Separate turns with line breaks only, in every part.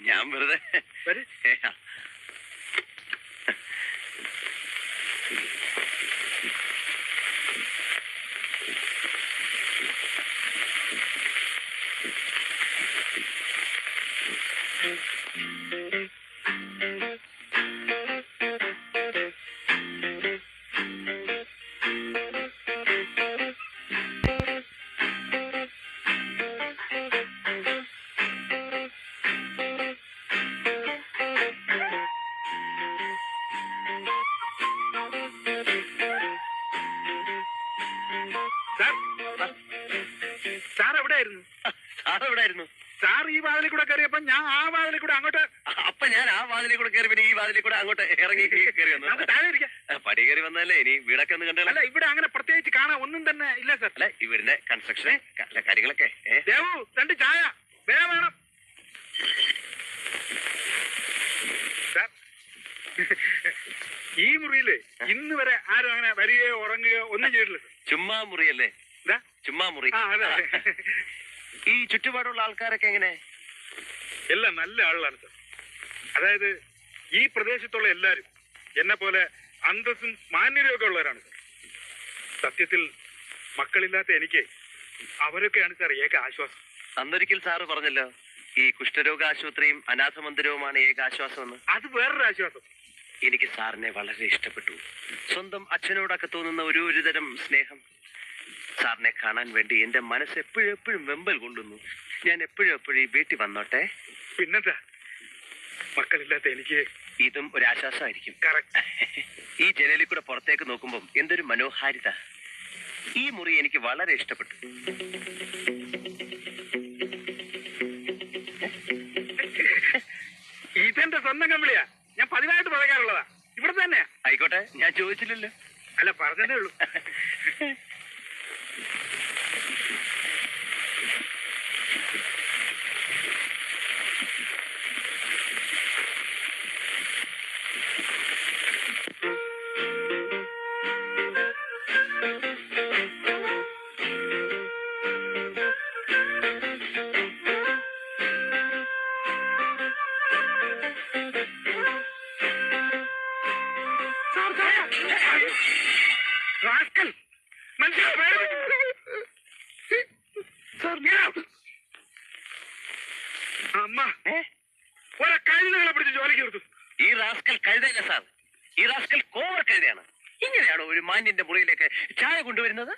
ഞാൻ വെറുതെ
എവിടെയായിരുന്നു?
സാർ എവിടെയായിരുന്നു?
സാർ ഈ വാതിലിൽ കൂടെ കയറിയപ്പോ ഞാൻ ആ വാതിലിൽ കൂടെ അങ്ങോട്ട്
അപ്പൊ ഞാൻ ആ വാതിലിൽ കൂടെ കയറി പിന്നെ ഈ വാതിലിൽ കൂടെ അങ്ങോട്ട് ഇറങ്ങി കയറി വന്നു. പടി കയറി വന്നല്ലേ ഇനി വീടൊക്കെ ഒന്ന് കണ്ടല്ല.
ഇവിടെ അങ്ങനെ പ്രത്യേകിച്ച് കാണാൻ ഒന്നും തന്നെ ഇല്ല സർ.
അല്ല ഇവിടെ കൺസ്ട്രക്ഷൻ കാര്യങ്ങളൊക്കെ
ദേവു രണ്ട് ചായ വേഗം വേണം. ഈ മുറിയിൽ ഇന്ന് വരെ ആരും അങ്ങനെ വരികയോ ഉറങ്ങുകയോ ഒന്നും ചെയ്തിട്ടില്ല
ചുമ്മാ മുറിയല്ലേ? ചുമ്മാ മുറി. ഈ ചുറ്റുപാടുള്ള ആൾക്കാരൊക്കെ എങ്ങനെ?
എല്ലാം നല്ല ആളാണ് സർ. അതായത് ഈ പ്രദേശത്തുള്ള എല്ലാരും എന്നെ പോലെ അന്തസ്സും മാന്യതയും ഒക്കെ ഉള്ളവരാണ് സാർ. സത്യത്തിൽ മക്കളില്ലാത്ത എനിക്ക് അവരൊക്കെയാണ് സാർ ഏക ആശ്വാസം.
അന്നൊരിക്കൽ സാറ് പറഞ്ഞല്ലോ ഈ കുഷ്ഠരോഗ ആശുപത്രിയും അനാഥ മന്ദിരവുമാണ് ഏക ആശ്വാസം എന്ന്
അത് വേറൊരു ആശ്വാസം.
എനിക്ക് സാറിനെ വളരെ ഇഷ്ടപ്പെട്ടു. സ്വന്തം അച്ഛനോടൊക്കെ തോന്നുന്ന ഒരു ഒരു തരം സ്നേഹം. സാറിനെ കാണാൻ വേണ്ടി എന്റെ മനസ്സ് എപ്പോഴും എപ്പോഴും വെമ്പൽ കൊള്ളുന്നു ഞാൻ എപ്പോഴും എപ്പോഴും ഈ വീട്ടിൽ വന്നോട്ടെ?
പിന്നെന്താ? മക്കളില്ലാത്ത എനിക്ക്
ഇതും ഒരു ആശ്വാസമായിരിക്കും. ഈ ജനലിൽ കൂടെ പുറത്തേക്ക് നോക്കുമ്പോൾ എന്തൊരു മനോഹാരിത. ഈ മുറി എനിക്ക് വളരെ ഇഷ്ടപ്പെട്ടു.
ഇതെന്റെ സ്വന്തം കമ്പിളിയാ. ഞാൻ പതിനായിട്ട് പറയാനുള്ളതാ ഇവിടെ തന്നെ
ആയിക്കോട്ടെ ഞാൻ ചോദിച്ചില്ലല്ലോ.
അല്ല പറഞ്ഞതേ ഉള്ളൂ. Sir, sir. റാസ്കൽ. മനുഷ്യരെ പേടിപ്പിച്ചു. Sir, get out. അമ്മ
ഏ?
ഒരെ നിർത്തും
ഈ റാസ്കൽ കഴുതയല്ല സാർ ഈ റാസ്കൽ കോവർ കഴുതയാണ് ഇങ്ങനെയാണോ ഒരു മാന്യന്റെ മുറിയിലേക്ക് ചായ കൊണ്ടുവരുന്നത്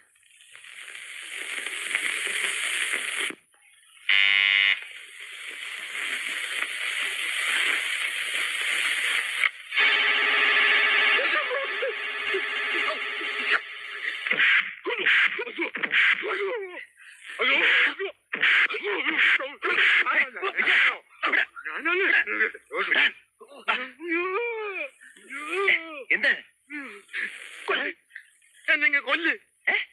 എന്ത്?
എന്നെ കൊല്ല്?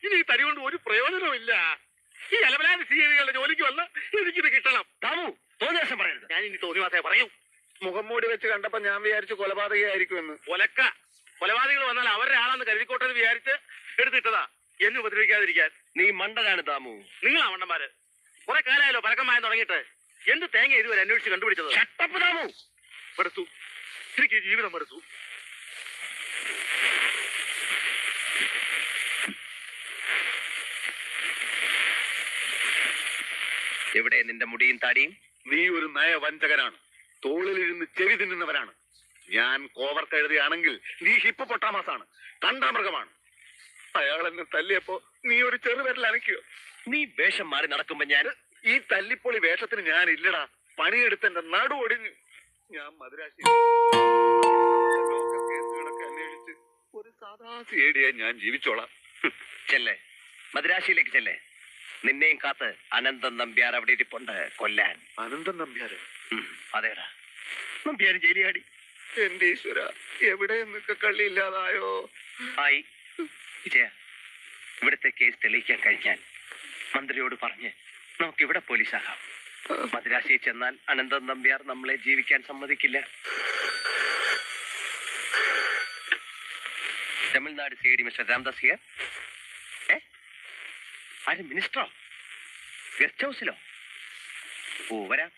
ഇനി ഈ തടി കൊണ്ട് ഒരു പ്രയോജനവും ഇല്ല ഈ അലവലാതി സീരികളുടെ ജോലിക്ക് വന്ന എനിക്കിത് കിട്ടണം.
താമു തോന്നിയ ദിവസം പറയരുത്.
ഞാൻ ഇനി തോന്നിവാസേ പറയൂ.
മുഖം മൂടി വെച്ച് കണ്ടപ്പോ ഞാൻ വിചാരിച്ചു കൊലപാതകയായിരിക്കുമെന്ന്.
ഒലക്ക. കൊലപാതകൾ വന്നാൽ അവരുടെ ആളാന്ന് കരുതിക്കോട്ടെന്ന് വിചാരിച്ച് എടുത്തിട്ടതാ. എന്നെ ഉപദ്രവിക്കാതിരിക്കാൻ.
നീ മണ്ടനാണ് താമു
നിങ്ങളാ മണ്ടന്മാര്. കുറെ കാലമായല്ലോ പരക്കമായ തുടങ്ങിയിട്ട്. എന്ത് തേങ്ങ ഇതുവരെ അന്വേഷിച്ച് കണ്ടുപിടിച്ചത്?
താമു
എടുത്തു എനിക്ക് ജീവിതം എടുത്തു
എവിടെ നിന്റെ മുടിയും താടിയും?
നീ ഒരു നയവഞ്ചകനാണ്. തോളിലിരുന്ന് ചെവി തിന്നുന്നവരാണ് ഞാൻ കോവർ കഴുതിയാണെങ്കിൽ നീ ഹിപ്പ് പൊട്ടാമാസാണ്. കണ്ടാമൃഗമാണ്. അയാൾ എന്നെ തല്ലിയപ്പോ നീ ഒരു ചെറുപേരിൽ അനക്കിയോ?
നീ വേഷം മാറി നടക്കുമ്പോ ഞാൻ
ഈ തല്ലിപ്പൊളി വേഷത്തിന് ഞാൻ ഇല്ലടാ പണിയെടുത്ത് എന്റെ നടു ഒടിഞ്ഞു. ഞാൻ ലോക്കൽ കേസുകളൊക്കെ അന്വേഷിച്ച് ഒരു സാധാ സിഐഡിയായി ഞാൻ ജീവിച്ചോളാം.
ചെല്ലേ മദ്രാശിയിലേക്ക് ചെല്ലേ. നിന്നെയും കാത്ത് അനന്തൻ നമ്പ്യാർ അവിടെ ഇരിപ്പുണ്ട് കൊല്ലാൻ.
അനന്തൻ
നമ്പ്യാർ അതേടാ. നമ്പ്യാർ ജയിലിയാടി.
എന്റെ ഈശ്വര എവിടെ നിന്നൊക്കെ കള്ളിയില്ലാതായോ
ആയി. വിജയ ഇവിടുത്തെ കേസ് തെളിയിക്കാൻ കഴിഞ്ഞാൽ മന്ത്രിയോട് പറഞ്ഞ് നമുക്ക് ഇവിടെ പോലീസാകാം. മദ്രാശിയിൽ ചെന്നാൽ അനന്തൻ നമ്പ്യാർ നമ്മളെ ജീവിക്കാൻ സമ്മതിക്കില്ല. Tamil Nadu C D mister Ramdas here. ഏ? ആര് മിനിസ്റ്ററോ? ഗസ്റ്റ് ഹൗസിലോ? ഓ വരാം.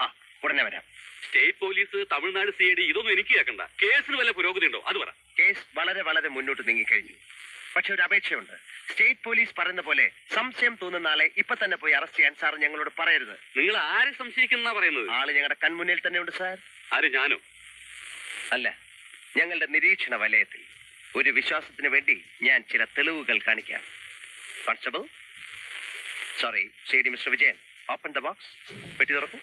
ആ ഉടനെ വരാം.
State police Tamil Nadu C I D ഇതൊന്നും എനിക്ക് കേൾക്കണ്ട. കേസിന് വല്ല പുരോഗതി ഉണ്ടോ അത് പറ.
കേസ് വളരെ വളരെ മുന്നോട്ട് നീങ്ങിക്കഴിഞ്ഞു. പക്ഷെ ഒരു അപേക്ഷയുണ്ട്. സ്റ്റേറ്റ് പോലീസ് പറയുന്ന പോലെ സംശയം തോന്നുന്ന ആളെ ഇപ്പൊ തന്നെ പോയി അറസ്റ്റ് ചെയ്യാൻ സാർ ഞങ്ങളോട് പറയരുത്.
നിങ്ങൾ ആരെ സംശയിക്കുന്ന പറയുന്നത്?
ആൾ ഞങ്ങളുടെ കൺമുന്നിൽ തന്നെ ഉണ്ട് സാർ
ആര് ഞാനോ?
അല്ല ഞങ്ങളുടെ നിരീക്ഷണ വലയത്തിൽ. ഒരു വിശ്വാസത്തിന് വേണ്ടി ഞാൻ ചില തെളിവുകൾ കാണിക്കാം. കോൺസ്റ്റബിൾ സോറി ശരി mister Vijayan. Open the box പെട്ടി തുറക്കും.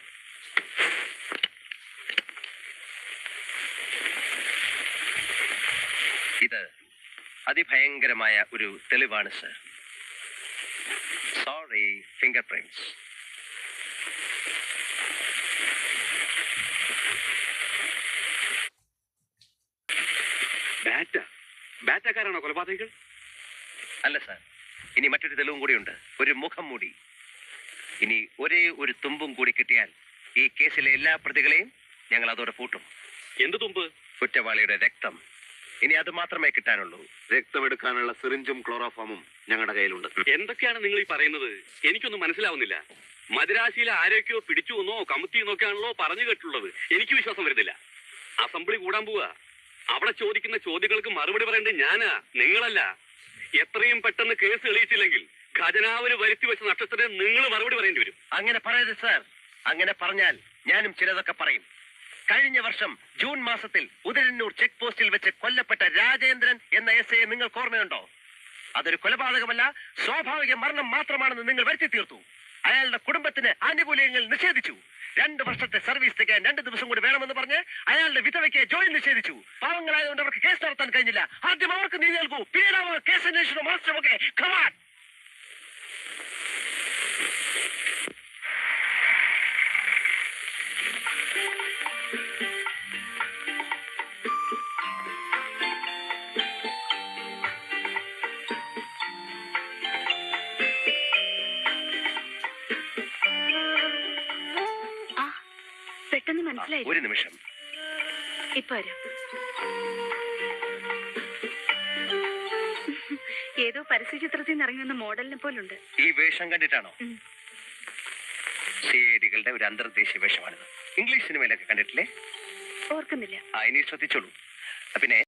ഇത് അതിഭയങ്കരമായ ഒരു തെളിവാണ് സർ സോറി ഫിംഗർ പ്രിന്റ്സ്
ബാറ്റ ബാറ്റക്കാരാണോ കൊലപാതകൾ
അല്ല സാർ ഇനി മറ്റൊരു തെളിവും കൂടിയുണ്ട് ഒരു മുഖം മൂടി. ഇനി ഒരേ ഒരു തുമ്പും കൂടി കിട്ടിയാൽ ഈ കേസിലെ എല്ലാ പ്രതികളെയും ഞങ്ങൾ അതോടെ പൂട്ടും.
എന്ത് തുമ്പ്?
കുറ്റവാളിയുടെ രക്തം. ഇനി അത് മാത്രമേ കിട്ടാനുള്ളൂ.
രക്തമെടുക്കാനുള്ള സിറിഞ്ചും ക്ലോറോഫോമും ഞങ്ങളുടെ കയ്യിലുണ്ട്.
എന്തൊക്കെയാണ് നിങ്ങൾ ഈ പറയുന്നത്? എനിക്കൊന്നും മനസ്സിലാവുന്നില്ല. മദ്രാശിയിലെ ആരൊക്കെയോ പിടിച്ചു എന്നോ കമത്തി എന്നൊക്കെയാണല്ലോ പറഞ്ഞു കേട്ടുള്ളത് എനിക്ക് വിശ്വാസം വരുന്നില്ല. അസംബ്ലി കൂടാൻ പോവാ. അവിടെ ചോദിക്കുന്ന ചോദ്യങ്ങൾക്ക് മറുപടി പറയേണ്ടത് ഞാനാ നിങ്ങളല്ല. എത്രയും പെട്ടെന്ന് കേസ് തെളിയിച്ചില്ലെങ്കിൽ ഖജനാവിന് വരുത്തി വെച്ച നക്ഷത്രത്തിന് നിങ്ങൾ മറുപടി പറയേണ്ടി വരും.
അങ്ങനെ പറയരുത് സാർ അങ്ങനെ പറഞ്ഞാൽ ഞാനും ചിലതൊക്കെ പറയും. കഴിഞ്ഞ വർഷം ജൂൺ മാസത്തിൽ ഉദരന്നൂർ ചെക്ക് പോസ്റ്റിൽ വെച്ച് കൊല്ലപ്പെട്ട രാജേന്ദ്രൻ എന്ന എസ് എ നിങ്ങൾക്ക് ഓർമ്മയുണ്ടോ? അതൊരു കൊലപാതകമല്ല സ്വാഭാവിക മരണം മാത്രമാണെന്ന് നിങ്ങൾ വരുത്തി തീർത്തു. അയാളുടെ കുടുംബത്തിന് ആനുകൂല്യങ്ങൾ നിഷേധിച്ചു. രണ്ട് വർഷത്തെ സർവീസ് തികയാൻ രണ്ട് ദിവസം കൂടി വേണമെന്ന് പറഞ്ഞ് അയാളുടെ വിധവയ്ക്ക് ജോലി നിഷേധിച്ചു. പാവങ്ങളായതുകൊണ്ട് അവർക്ക് കേസ് നടത്താൻ കഴിഞ്ഞില്ല. ആദ്യം അവർക്ക് നീതി നൽകൂ. പിന്നീട് അവർ കേസ് അന്വേഷണം മാസ്റ്ററൊക്കെ കമാൻ ഒരു നിമിഷം.
ഇപ്പൊ ഏതോ പരസ്യ ചിത്രത്തിൽ നിന്ന് ഇറങ്ങി വന്ന മോഡലിനെ പോലുണ്ട്.
ഈ വേഷം കണ്ടിട്ടാണോ. സിഐഡികളുടെ ഒരു അന്തർദേശീയ വേഷമാണിത്. ഇംഗ്ലീഷ് സിനിമയിലൊക്കെ കണ്ടിട്ടില്ലേ?
ഓർക്കുന്നില്ല.
ഇനി ശ്രദ്ധിച്ചോളൂ. പിന്നെ